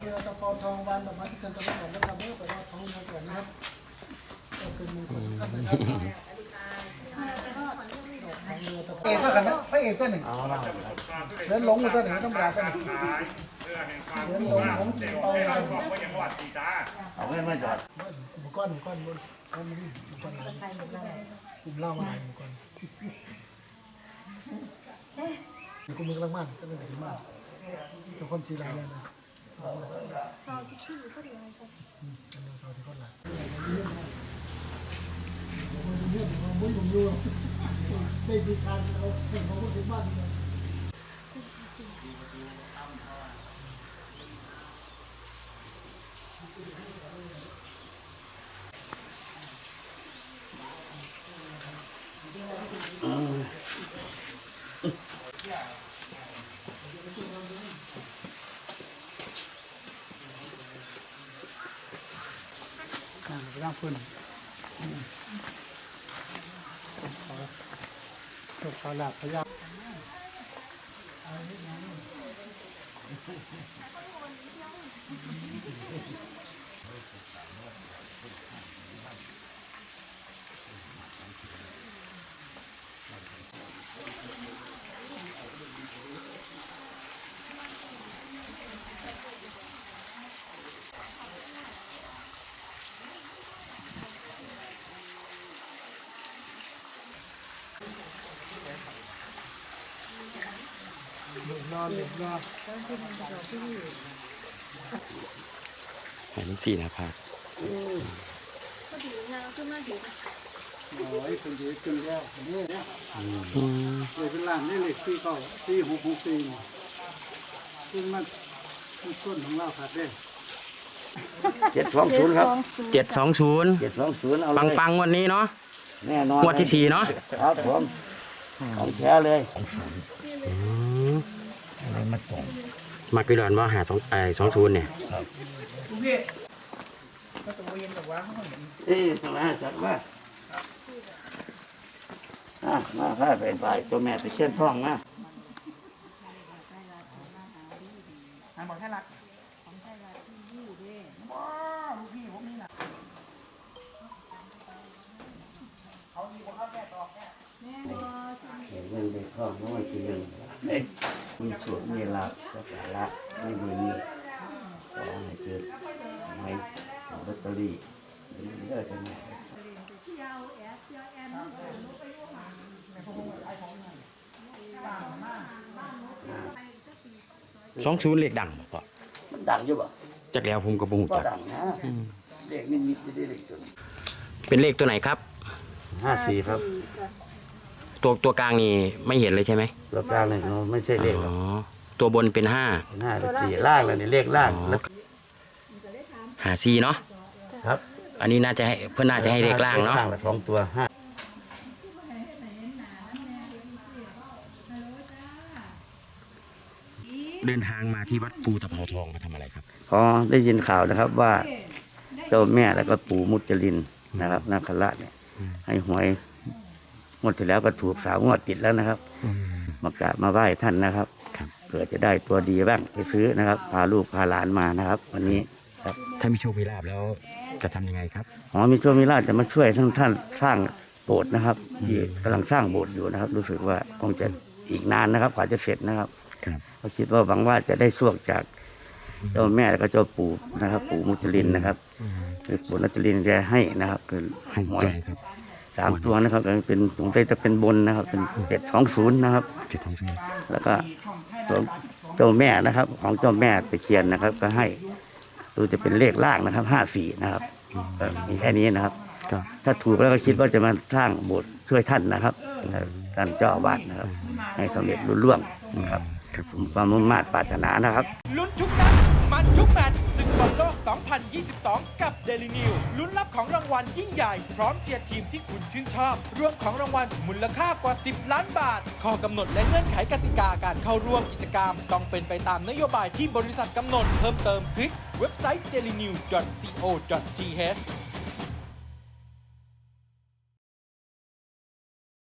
เรือตะพอนทองบานดอกไม้ที่เกินตะวันออกและทำเพื่อไปรอดท้องเมือก่อนนะครับก็เป็นมงคลท่านนะครับเอกก็ขันนะพระเอกก็หนึ่งเสือหลงก็หนึ่งต้องด่าก็หนึ่งเสือหลงผมกินไปเอาไว้มาจอดก้อนก้อนบนก้อนนี้หมูก้อนนกลุ่มเล่ามาหนหมูก้อนกูมเมืองลังมั่นก็เป็นถึงมากเป็นคนจีนอะไรนะชาวนะ ไรครับอืมเป็นชาวที่คนหลายมุ้นผมอยู่ได้ดีการเราเป็นของคนที่บ้าน ร่าไปนั่งพื้นตกปลาหลาบพยานอ นนอนหายทั้งสี่นะครับโอ้ยคนดีขึ้นแล้วนี่เลยเป็นล่างนี่เลยสี่เก้าสี่หกหกสี่ซึ่งมันมันต้นของเราขาดได้เจ็ดสองศูนย์ครับเจ็ดสองศูนย์เจ็ดสองศูนย์เอาเลยปังปังๆวันนี้เนาะแน่นอนงวดที่สี่เนาะครับผมของแท้เลย อืมอะไรมาส่งมากี่หลอนว่าหาสองไอ้สองศูนย์เนี่ยเอ้ยทำไมจัดว่าอะมาพาไปไปตัวแม่ไปเช่นท้องนะเห็นเงินเด็กท้องน้อยทีหนึ่งเอ้ย มีสูตรมีหลักสักการะมีบุญมีขอให้เกิดไหมลอตเตอรี่เลิกกันแม่สองศูนย์เลขดังบ่พ่อมันดังอยู่บ่จากแล้วผมก็บ่ฮู้ก็จัก ดังนะเด็กนิดนิดจะได้เด็กจนเป็นเลขตัวไหนครับ ห้าสี่ครับ ตัวตัวกลางนี่ไม่เห็นเลยใช่ไหมตัวกลางเลยเนาะไม่ใช่เลขหรอ๋อกอตัวบนเป็นห้าเป็นห้าเป็นสี่ล่างเลยนี่เลขล่างแล้วหาสี่เนาะครับอันนี้น่าจะให้เพื่อนน่าจะให้เลขล่างเนาะล่างละสองตัวห้าเดินทางมาที่วัดปูตะเภาทองมาทำอะไรครับ พอได้ยินข่าวนะครับว่า เจ้าแม่แล้วก็ปู่มุจลินนะครับนาคราชเนี่ย ให้หวย งวดที่แล้วก็ถูกสาวงวดติดแล้วนะครับมากราบมาไหว้ท่านนะครับครับเผื่อจะได้ตัวดีบ้างไปซื้อนะครับ พาลูกพาหลานมานะครับ วันนี้ครับถ้ามีโชคมีลาบแล้วจะทำยังไงครับหอมีโชคมีลาภจะมาช่วยทั้งท่านสร้างโบสถ์นะครับที่กำลังสร้างโบสถ์อยู่นะครับ รู้สึกว่าคงจะอีกนานนะครับกว่าจะเสร็จนะครับครับ ก็คิดว่าหวังว่าจะได้โชคจากเจ้าแม่แล้วก็เจ้าปู่นะครับ ปู่มุจลินนะครับคือปู่มุจลินจะให้นะครับ คือให้หหววยยครับ สามตัวนะครับเป็นสงสัยจะเป็นบนนะครับ เป็นเป็ดสองศูนย์นะครับจุดทองศูนย์แล้วก็ตัวเจ้าแม่นะครับ ของเจ้าแม่ตะเคียนนะครับ ก็ให้ดูจะเป็นเลขล่างนะครับห้าสี่นะครับเอ่อมีแค่นี้นะครับก็ถ้าถูกแล้วก็คิดว่าจะมาสร้างโบสถ์ช่วยท่านนะครับท่านเจ้าอาวาสนะครับ ให้สำเร็จรุ่ล่วงนะครับครับผม ความมุ่งมั่นปรารถนานะครับ ลุ้นทุกนัดมันทุกแมตช์ศึกบอลโลก 2022 กับ Daily New ลุ้นรับของรางวัลยิ่งใหญ่ พร้อมเชียร์ทีมที่คุณชื่นชอบรวมของรางวัลมูลค่ากว่า 10 ล้านบาท ข้อกำหนดและเงื่อนไขกติกาการเข้าร่วมกิจกรรม ต้องเป็นไปตามนโยบายที่บริษัทกำหนดเพิ่มเติมคลิกเว็บไซต์ dailynew.co.th